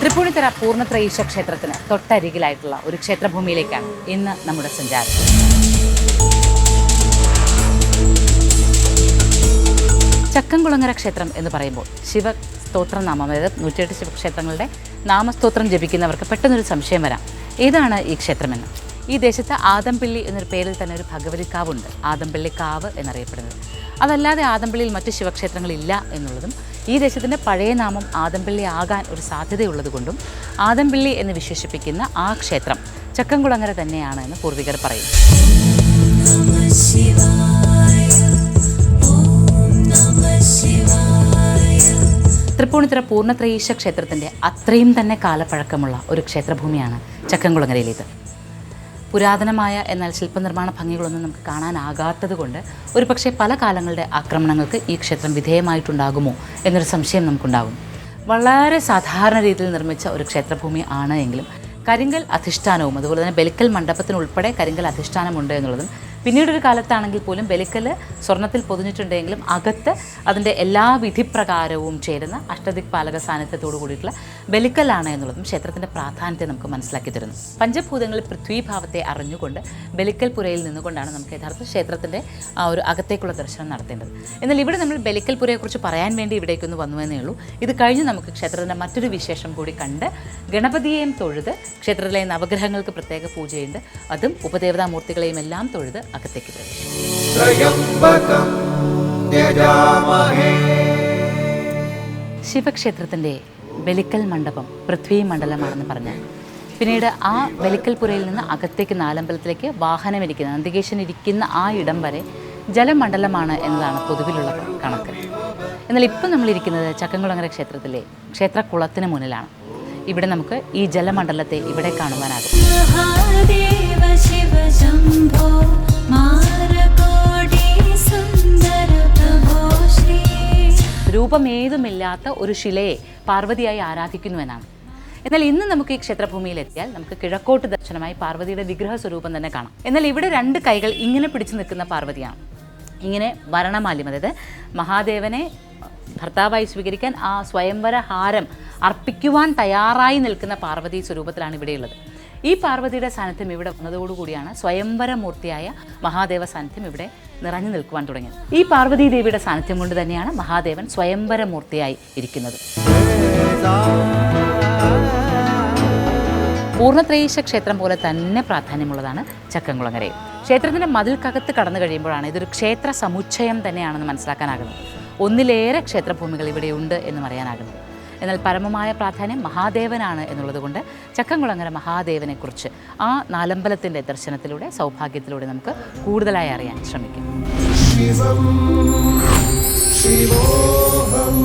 തൃപ്പൂണിത്തറ പൂർണത്രയീശ ക്ഷേത്രത്തിന് തൊട്ടരികിലായിട്ടുള്ള ഒരു ക്ഷേത്രഭൂമിയിലേക്കാണ് ഇന്ന് നമ്മുടെ സഞ്ചാരം. ചക്കംകുളങ്ങര ക്ഷേത്രം എന്ന് പറയുമ്പോൾ ശിവ സ്തോത്രനാമം അതായത് നൂറ്റിയെട്ട് ശിവക്ഷേത്രങ്ങളുടെ നാമസ്തോത്രം ജപിക്കുന്നവർക്ക് പെട്ടെന്നൊരു സംശയം വരാം. ഏതാണ് ഈ ക്ഷേത്രമെന്ന്? ഈ ദേശത്ത് ആദംപിള്ളി എന്നൊരു പേരിൽ തന്നെ ഒരു ഭഗവതി കാവുണ്ട് ആദംപിള്ളി കാവ് എന്നറിയപ്പെടുന്നത്. അതല്ലാതെ ആദംപിള്ളിയിൽ മറ്റ് ശിവക്ഷേത്രങ്ങളില്ല എന്നുള്ളതും ഈ ദേശത്തിന്റെ പഴയ നാമം ആദംപിള്ളി ആകാൻ ഒരു സാധ്യതയുള്ളതുകൊണ്ടും ആദംപിള്ളി എന്ന് വിശേഷിപ്പിക്കുന്ന ആ ക്ഷേത്രം ചക്കംകുളങ്ങര തന്നെയാണ് എന്ന് പൂർവികർ പറയുന്നു. തൃപ്പൂണിത്തുറ പൂർണത്രയീശ ക്ഷേത്രത്തിന്റെ അത്രയും തന്നെ കാലപ്പഴക്കമുള്ള ഒരു ക്ഷേത്രഭൂമിയാണ് ചക്കംകുളങ്ങരയിലേത്. പുരാതനമായ എന്നാൽ ശില്പനിർമ്മാണ ഭംഗികളൊന്നും നമുക്ക് കാണാനാകാത്തത് കൊണ്ട് ഒരു പക്ഷേ പല കാലങ്ങളുടെ ആക്രമണങ്ങൾക്ക് ഈ ക്ഷേത്രം വിധേയമായിട്ടുണ്ടാകുമോ എന്നൊരു സംശയം നമുക്കുണ്ടാകും. വളരെ സാധാരണ രീതിയിൽ നിർമ്മിച്ച ഒരു ക്ഷേത്രഭൂമി ആണ് എങ്കിലും കരിങ്കൽ അധിഷ്ഠാനവും അതുപോലെ തന്നെ ബലിക്കൽ മണ്ഡപത്തിനുൾപ്പെടെ കരിങ്കൽ അധിഷ്ഠാനമുണ്ട് എന്നുള്ളതും പിന്നീടൊരു കാലത്താണെങ്കിൽ പോലും ബലിക്കൽ സ്വർണത്തിൽ പൊതിഞ്ഞിട്ടുണ്ടെങ്കിലും അകത്ത് അതിന്റെ എല്ലാ വിധിപ്രകാരവും ചേരുന്ന അഷ്ടദിക് പാലക സാന്നിധ്യത്തോടു കൂടിയിട്ടുള്ള ബലിക്കലാണ് എന്നുള്ളതും ക്ഷേത്രത്തിന്റെ പ്രാധാന്യത്തെ നമുക്ക് മനസ്സിലാക്കി തരുന്നു. പഞ്ചഭൂതങ്ങളിൽ പൃഥ്വീഭാവത്തെ അറിഞ്ഞുകൊണ്ട് ബലിക്കൽ പുരയിൽ നിന്നുകൊണ്ടാണ് നമുക്ക് യഥാർത്ഥ ക്ഷേത്രത്തിന്റെ ആ ഒരു അകത്തേക്കുള്ള ദർശനം നടത്തേണ്ടത്. എന്നാൽ ഇവിടെ നമ്മൾ ബലിക്കൽ പുരയെക്കുറിച്ച് പറയാൻ വേണ്ടി ഇവിടേക്കൊന്ന് വന്നുവെന്നേ ഉള്ളൂ. ഇത് കഴിഞ്ഞ് നമുക്ക് ക്ഷേത്രത്തിന്റെ മറ്റൊരു വിശേഷം കൂടി കണ്ട് ഗണപതിയെയും തൊഴുത് ക്ഷേത്രത്തിലെ നവഗ്രഹങ്ങൾക്ക് പ്രത്യേക പൂജയുണ്ട്. അതും ഉപദേവതാമൂർത്തികളെയും എല്ലാം തൊഴുത് അകത്തേക്ക് ശിവക്ഷേത്രത്തിന്റെ ബലിക്കൽ മണ്ഡപം പൃഥ്വി മണ്ഡലമാണെന്ന് പറഞ്ഞാൽ പിന്നീട് ആ വെലിക്കൽപുരയിൽ നിന്ന് അകത്തേക്ക് നാലമ്പലത്തിലേക്ക് വാഹനമിരിക്കുന്ന നന്ദികേശൻ ഇരിക്കുന്ന ആ ഇടം വരെ ജലമണ്ഡലമാണ് എന്നതാണ് പൊതുവിലുള്ള കണക്ക്. എന്നാൽ ഇപ്പം നമ്മളിരിക്കുന്നത് ചക്കൻകുളങ്ങര ക്ഷേത്രത്തിലെ ക്ഷേത്രക്കുളത്തിന് മുന്നിലാണ്. ഇവിടെ നമുക്ക് ഈ ജലമണ്ഡലത്തെ ഇവിടെ കാണുവാനാകും. രൂപം ഏതുമില്ലാത്ത ഒരു ശിലയെ പാർവതിയായി ആരാധിക്കുന്നു എന്നാണ്. എന്നാൽ ഇന്ന് നമുക്ക് ഈ ക്ഷേത്രഭൂമിയിൽ എത്തിയാൽ നമുക്ക് കിഴക്കോട്ട് ദർശനമായി പാർവതിയുടെ വിഗ്രഹ സ്വരൂപം തന്നെ കാണാം. എന്നാൽ ഇവിടെ രണ്ട് കൈകൾ ഇങ്ങനെ പിടിച്ചു നിൽക്കുന്ന പാർവതിയാണ്. ഇങ്ങനെ വരണമാല്യം അതായത് മഹാദേവനെ ഭർത്താവായി സ്വീകരിക്കാൻ ആ സ്വയംവര ഹാരം അർപ്പിക്കുവാൻ തയ്യാറായി നിൽക്കുന്ന പാർവതി സ്വരൂപത്തിലാണ് ഇവിടെയുള്ളത്. ഈ പാർവതിയുടെ സാന്നിധ്യം ഇവിടെ വന്നതോടുകൂടിയാണ് സ്വയംവര മൂർത്തിയായ മഹാദേവ സാന്നിധ്യം ഇവിടെ നിറഞ്ഞു നിൽക്കുവാൻ തുടങ്ങിയത്. ഈ പാർവതി ദേവിയുടെ സാന്നിധ്യം കൊണ്ട് തന്നെയാണ് മഹാദേവൻ സ്വയംവര മൂർത്തിയായി ഇരിക്കുന്നത്. പൂർണത്രയീശ ക്ഷേത്രം പോലെ തന്നെ പ്രാധാന്യമുള്ളതാണ് ചക്കംകുളങ്ങരയും ക്ഷേത്രത്തിന്റെ മതിൽക്കകത്ത് കടന്നു കഴിയുമ്പോഴാണ് ഇതൊരു ക്ഷേത്ര സമുച്ചയം തന്നെയാണെന്ന് മനസ്സിലാക്കാനാകുന്നത്. ഒന്നിലേറെ ക്ഷേത്രഭൂമികൾ ഇവിടെയുണ്ട് എന്ന് അറിയാനാകുന്നത് എന്നാൽ പരമമായ പ്രാധാന്യം മഹാദേവനാണ് എന്നുള്ളതുകൊണ്ട് ചക്കംകുളങ്ങര മഹാദേവനെക്കുറിച്ച് ആ നാലമ്പലത്തിന്റെ ദർശനത്തിലൂടെ സൗഭാഗ്യത്തിലൂടെ നമുക്ക് കൂടുതലായി അറിയാൻ ശ്രമിക്കാം. ശിവം ശിവോഹം.